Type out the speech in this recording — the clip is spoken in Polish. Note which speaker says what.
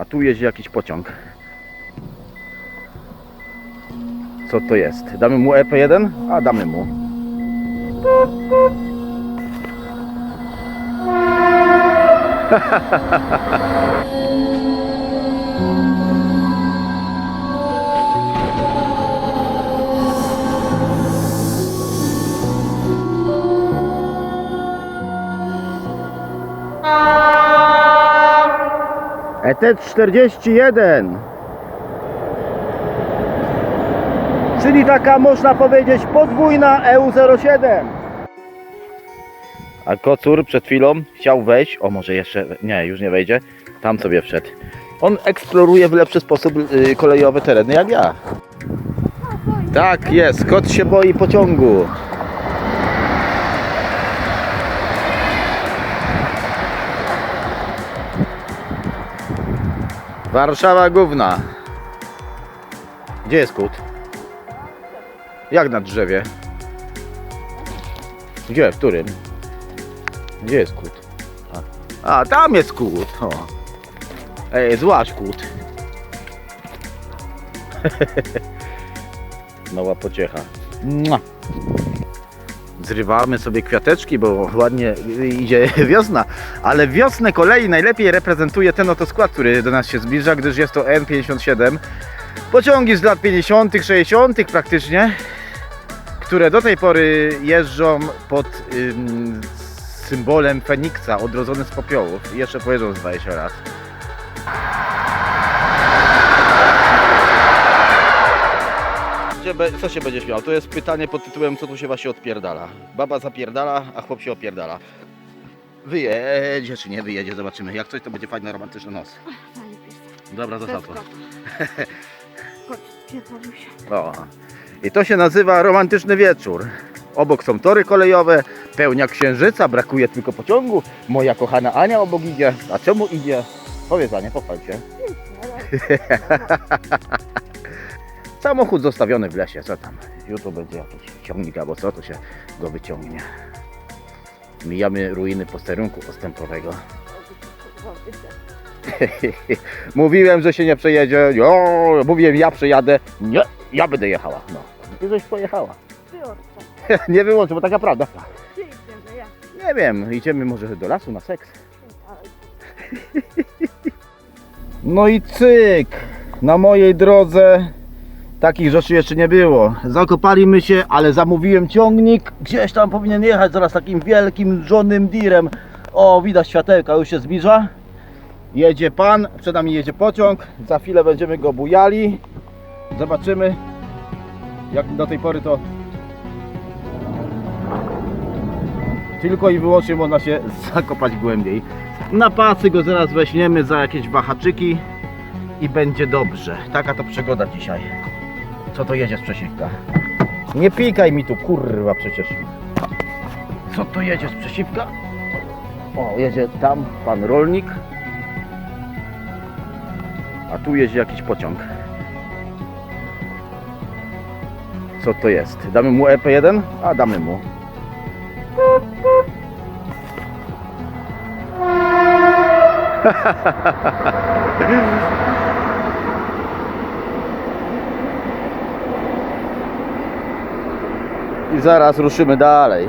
Speaker 1: A tu jeździ jakiś pociąg. Co to jest? Damy mu EP1? A damy mu. ET41 Czyli taka można powiedzieć podwójna E EU07 A kocur przed chwilą chciał wejść. O może jeszcze, nie już nie wejdzie. Tam sobie wszedł. On eksploruje w lepszy sposób y, kolejowe tereny jak ja. Tak jest, kot się boi pociągu Warszawa Główna. Gdzie jest kut? Jak na drzewie? Gdzie? W którym? Gdzie jest kut? A, A tam jest kut. O. Ej, złaś kut. Mała pociecha. Mua. Zrywamy sobie kwiateczki, bo ładnie idzie wiosna. Ale wiosnę kolei najlepiej reprezentuje ten oto skład, który do nas się zbliża, gdyż jest to N57. Pociągi z lat 50., 60. praktycznie, które do tej pory jeżdżą pod ym, symbolem Feniksa, odrodzony z popiołów. Jeszcze pojeżdżą z 20 lat. Be- Co się będzie śmiał? To jest pytanie pod tytułem, co tu się właśnie odpierdala. Baba zapierdala, a chłop się opierdala. Wyjedzie czy nie wyjedzie, zobaczymy. Jak coś, to będzie fajny, romantyczny nos. Dobra, zostaw to. O. I to się nazywa romantyczny wieczór. Obok są tory kolejowe, pełnia księżyca, brakuje tylko pociągu. Moja kochana Ania obok idzie. A czemu idzie? Powiedz Ania, pochwal się. Samochód zostawiony w lesie, co tam? Jutro będzie jakiś ciągnik albo co, to się go wyciągnie. Mijamy ruiny posterunku postępowego. Mówiłem, że się nie przejedzie. Jo, mówiłem, ja przejadę. Nie, ja będę jechała. No. Ty żeś pojechała. Nie wyłączę, bo taka prawda. Nie wiem, idziemy może do lasu na seks. No i cyk! Na mojej drodze takich rzeczy jeszcze nie było. Zakopaliśmy się, ale zamówiłem ciągnik. Gdzieś tam powinien jechać zaraz takim wielkim, żonym direm. O, widać światełka, już się zbliża. Jedzie pan, przed nami jedzie pociąg. Za chwilę będziemy go bujali. Zobaczymy, jak do tej pory to tylko i wyłącznie można się zakopać głębiej. Na pasy go zaraz weźmiemy za jakieś wahaczyki i będzie dobrze. Taka to przygoda dzisiaj. Co to jedzie z przesiwka? Nie pikaj mi tu, kurwa przecież. Co to jedzie z przesiwka? O, jedzie tam pan rolnik. A tu jedzie jakiś pociąg. Co to jest? Damy mu EP1? A damy mu. I zaraz ruszymy dalej.